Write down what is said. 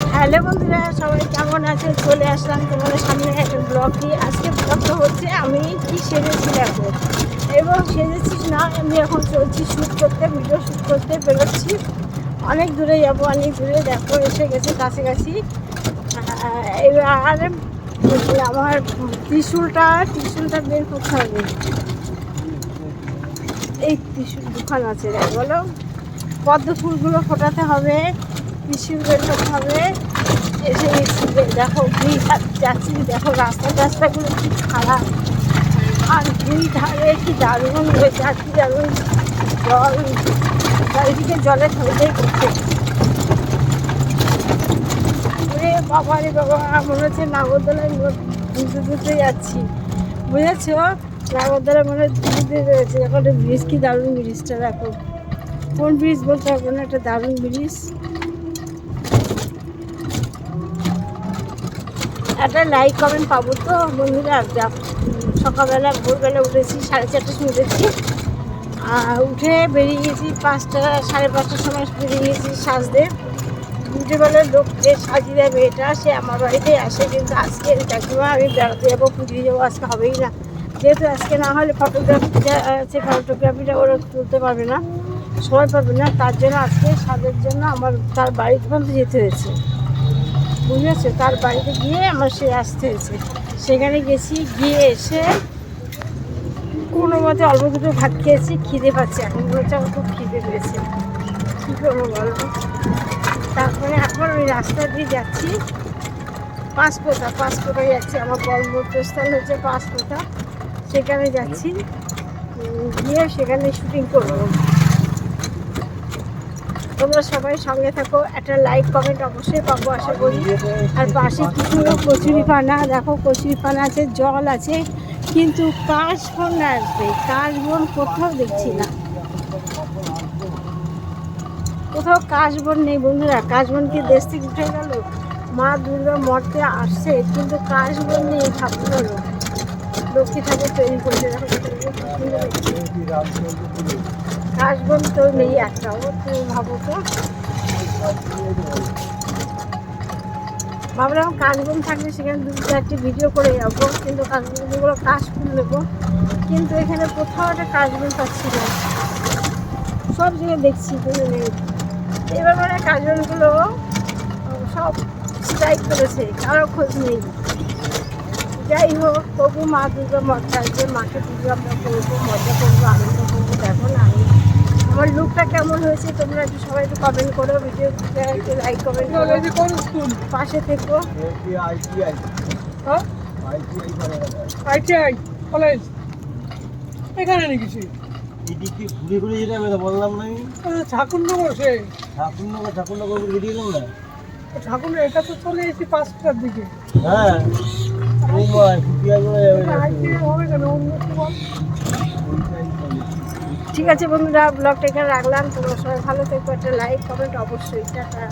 Hello বন্ধুরা, সবাই কেমন আছে চলে আসলাম তোমাদের সামনে একটা ব্লগ আজকে ব্লগটা হচ্ছে আমি কি সেজেছি দেখো। এবং সেজেছি না, আমি এখন চলছি শ্যুট করতে ভিডিও শ্যুট করতে বেরোচ্ছি। অনেক দূরে যাব, অনেক দূরে দেখো, এসে গেছে কাছাকাছি। এবার আমার ত্রিশুলটা ত্রিশুলটা বের করতে হবে। এই ত্রিশুল দোকান আছে, বলো। পদ্ম ফুলগুলো ফোটাতে হবে। করতে এসে গেছি দেখো দুই যাচ্ছি, দেখো রাস্তা রাস্তাগুলো কি খারাপ। আর দুই ধারে কি দারুণ হয়ে যাচ্ছি দারুণ জল। চারিদিকে জলে থইতেই করছে বাবা রে বাবা, মনে হচ্ছে নাগরদোলায় দুধে দুধে যাচ্ছি। বুঝেছ নাগরদোলায় মনে হচ্ছে দুধে রয়েছে এখন ব্রিজ, কি দারুণ ব্রিজটা দেখো। কোন ব্রিজ বলতে হবে? না একটা দারুণ ব্রিজ। একটা লাইক কমেন্ট পাবো তো, বন্ধুরা সকালবেলা ভোরবেলা উঠেছি, সাড়ে চারটের সময় উঠেছি। আর উঠে বেরিয়ে গেছি পাঁচটা, সাড়ে পাঁচটার সময় বেরিয়ে গেছি সাজতে। বেলার লোক যে সাজিয়ে দেয় মেয়েটা সে আমার বাড়িতে আসে, কিন্তু আজকে কাকিমা, আমি বেড়াতে যাব পুজো যাব, আজকে হবেই না। যেহেতু আজকে না হলে ফটোগ্রাফিটা আছে ফটোগ্রাফিটা ওরা তুলতে পারবে না, সময় পাবে না, তার জন্য আজকে সাজের জন্য আমার, তার বাড়িতে পর্যন্ত যেতে হয়েছে। বুঝেছ? তার বাড়িতে গিয়ে আমার সে আসতে হয়েছে। সেখানে গেছি, গিয়ে এসে কোনো মতে অল্প দুটো ভাত খেয়েছি, খিদে পাচ্ছে। এখন বলছে আমার খুব খিদে পেয়েছে। কী করব বলো? তারপরে এখন ওই রাস্তা দিয়ে যাচ্ছি। পাঁচপোতা পাঁচপোতা যাচ্ছি। আমার কর্মস্থল হচ্ছে পাঁচপোতা সেখানে যাচ্ছি। গিয়ে সেখানে শুটিং করব। তোমরা সবাই সঙ্গে থাকো, একটা লাইক কমেন্ট অবশ্যই পাবো, আশা করি। আর পাশে কিছু কচুরি পানা, দেখো কচুরি পানা আছে, জল আছে, কিন্তু কাশ বন আসবে, কাশ বন কোথাও দেখছি না। কোথাও কাশবন নেই, বন্ধুরা কাশবন কি দেশ থেকে উঠে গেল? মা দুর্গা মরতে আসছে, কিন্তু কাশবন নেই পারো। লক্ষ্মী ঠাকুর তৈরি করেছে কাশবন তো নেই একটাও তুমি ভাবো তো। ভাবলাম কাশবন থাকলে সেখানে দু চারটি ভিডিও করে যাব, কিন্তু কাশবনগুলো কাশ ফুল নেব। কিন্তু এখানে কোথাও একটা কাশবন পাচ্ছি না। সব জায়গায় দেখছি কিন্তু নেই। এবার মানে কাজলগুলো সব স্ট্রাইক করেছে, কারও খোঁজ নেই। যাই হোক তবু মা দুর্গা মজা আসবে মাকে পুজো আমরা করব মজা করব আনন্দ করব দেখো না আমি। আমার লুকটা কেমন হয়েছে তোমরা একটু সবাই একটু কমেন্ট করো ভিডিওটা একটু লাইক কমেন্ট করো। পাশে থেকো। হ্যাঁ? আইটিআই কলেজ এখানে নাকি সে? এদিকে ঘুরে ঘুরে যেতে হবে তো বললাম না আমি। ঠাকুরনগর সে? ঠাকুরনগর ঠাকুরনগর করে বেরিয়ে গেলাম না। ঠাকুর এটা তো চলে এসেছি পাঁচটার দিকে। হ্যাঁ। ঠিক আছে বন্ধুরা ব্লগটা এখানে রাখলাম। তোমরা সবাই ভালো থেকো, একটা লাইক কমেন্ট অবশ্যই। টাটা।